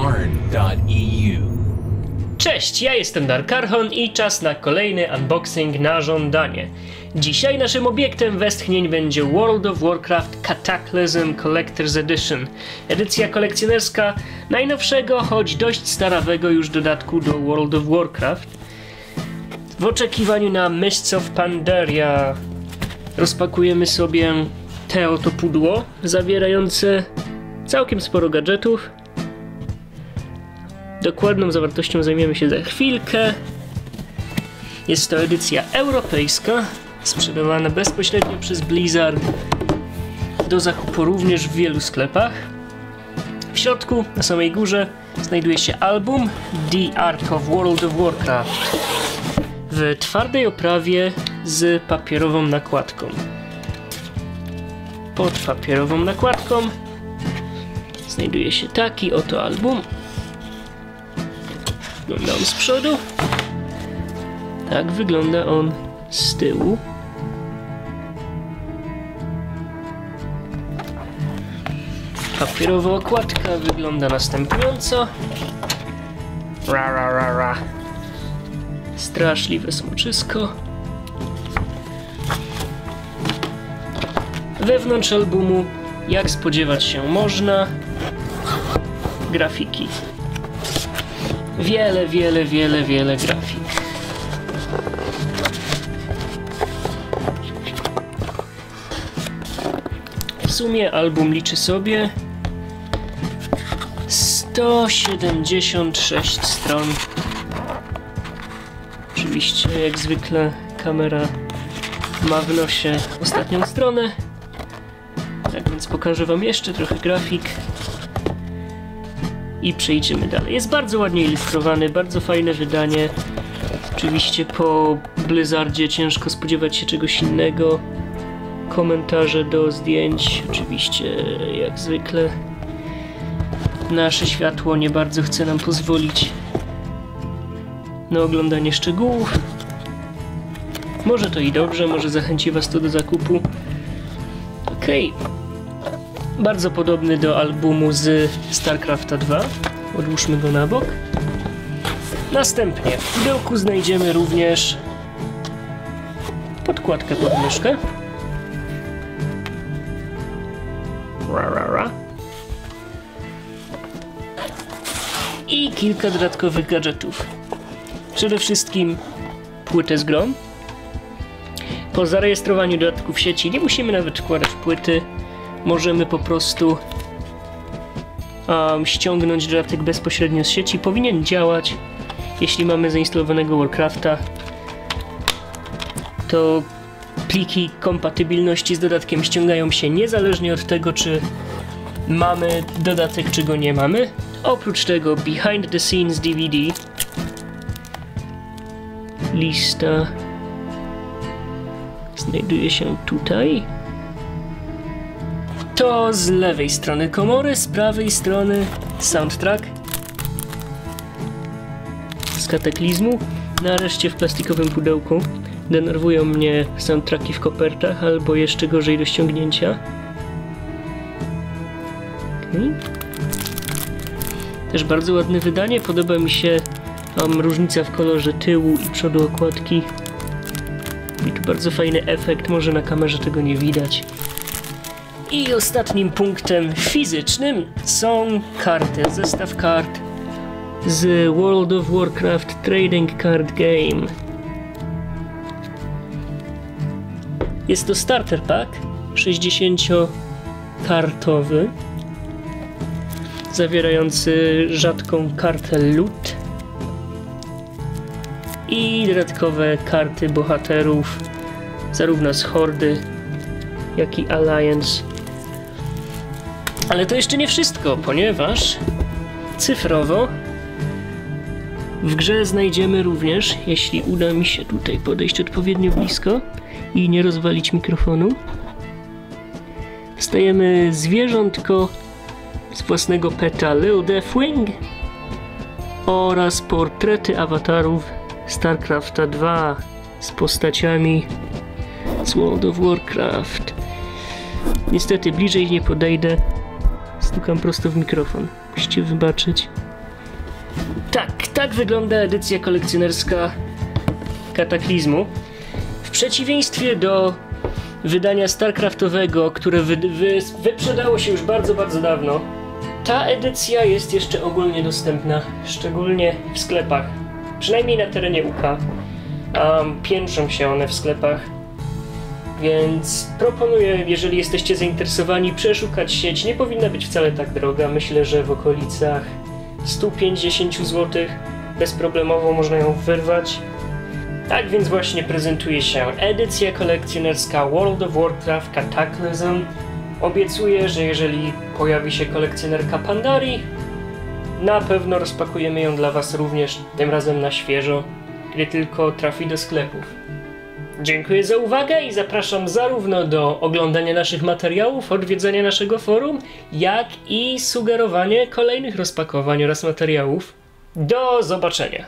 darkarn.eu. Cześć, ja jestem Darkarchon i czas na kolejny unboxing na żądanie. Dzisiaj naszym obiektem westchnień będzie World of Warcraft Cataclysm Collector's Edition. Edycja kolekcjonerska najnowszego, choć dość starawego już dodatku do World of Warcraft. W oczekiwaniu na Mists of Pandaria rozpakujemy sobie te oto pudło zawierające całkiem sporo gadżetów. Dokładną zawartością zajmiemy się za chwilkę. Jest to edycja europejska, sprzedawana bezpośrednio przez Blizzard, do zakupu również w wielu sklepach. W środku, na samej górze, znajduje się album The Art of World of Warcraft w twardej oprawie z papierową nakładką. Pod papierową nakładką znajduje się taki oto album. Wygląda on z przodu. Tak wygląda on z tyłu. Papierowa okładka wygląda następująco. Ra, ra, ra, ra. Straszliwe smoczysko. Wewnątrz albumu, jak spodziewać się można, grafiki. Wiele, wiele, wiele, wiele grafik. W sumie album liczy sobie 176 stron. Oczywiście, jak zwykle, kamera ma w nosie ostatnią stronę. Tak więc pokażę Wam jeszcze trochę grafik i przejdziemy dalej. Jest bardzo ładnie ilustrowany, bardzo fajne wydanie. Oczywiście po Blizzardzie ciężko spodziewać się czegoś innego. Komentarze do zdjęć, oczywiście jak zwykle. Nasze światło nie bardzo chce nam pozwolić na oglądanie szczegółów. Może to i dobrze, może zachęci Was to do zakupu. Okej. Okay bardzo podobny do albumu z StarCrafta 2. Odłóżmy go na bok. Następnie w pudełku znajdziemy również podkładkę pod myszkę. I kilka dodatkowych gadżetów. Przede wszystkim płytę z grom. Po zarejestrowaniu dodatków sieci nie musimy nawet wkładać płyty, możemy po prostu um, ściągnąć dodatek bezpośrednio z sieci. Powinien działać, jeśli mamy zainstalowanego Warcrafta, to pliki kompatybilności z dodatkiem ściągają się niezależnie od tego, czy mamy dodatek, czy go nie mamy. Oprócz tego Behind the Scenes DVD lista znajduje się tutaj to z lewej strony komory, z prawej strony soundtrack z kataklizmu. Nareszcie w plastikowym pudełku. Denerwują mnie soundtracki w kopertach, albo jeszcze gorzej do ściągnięcia. Okay. Też bardzo ładne wydanie, podoba mi się um, różnica w kolorze tyłu i przodu okładki. I tu bardzo fajny efekt, może na kamerze tego nie widać. I ostatnim punktem fizycznym są karty, zestaw kart z World of Warcraft Trading Card Game. Jest to starter pack 60-kartowy zawierający rzadką kartę loot i dodatkowe karty bohaterów zarówno z Hordy jak i Alliance ale to jeszcze nie wszystko, ponieważ cyfrowo w grze znajdziemy również, jeśli uda mi się tutaj podejść odpowiednio blisko i nie rozwalić mikrofonu, dostajemy zwierzątko z własnego peta Lil Deathwing oraz portrety awatarów StarCrafta 2 z postaciami z World of Warcraft. Niestety bliżej nie podejdę, Stukam prosto w mikrofon. Musicie wybaczyć. Tak, tak wygląda edycja kolekcjonerska Kataklizmu. W przeciwieństwie do wydania StarCraftowego, które wy, wy, wyprzedało się już bardzo, bardzo dawno, ta edycja jest jeszcze ogólnie dostępna, szczególnie w sklepach. Przynajmniej na terenie UK. Um, piętrzą się one w sklepach. Więc proponuję, jeżeli jesteście zainteresowani, przeszukać sieć. Nie powinna być wcale tak droga. Myślę, że w okolicach 150 zł bezproblemowo można ją wyrwać. Tak więc właśnie prezentuje się edycja kolekcjonerska World of Warcraft Cataclysm. Obiecuję, że jeżeli pojawi się kolekcjonerka Pandarii, na pewno rozpakujemy ją dla Was również, tym razem na świeżo, gdy tylko trafi do sklepów. Dziękuję za uwagę i zapraszam zarówno do oglądania naszych materiałów, odwiedzania naszego forum, jak i sugerowanie kolejnych rozpakowań oraz materiałów. Do zobaczenia!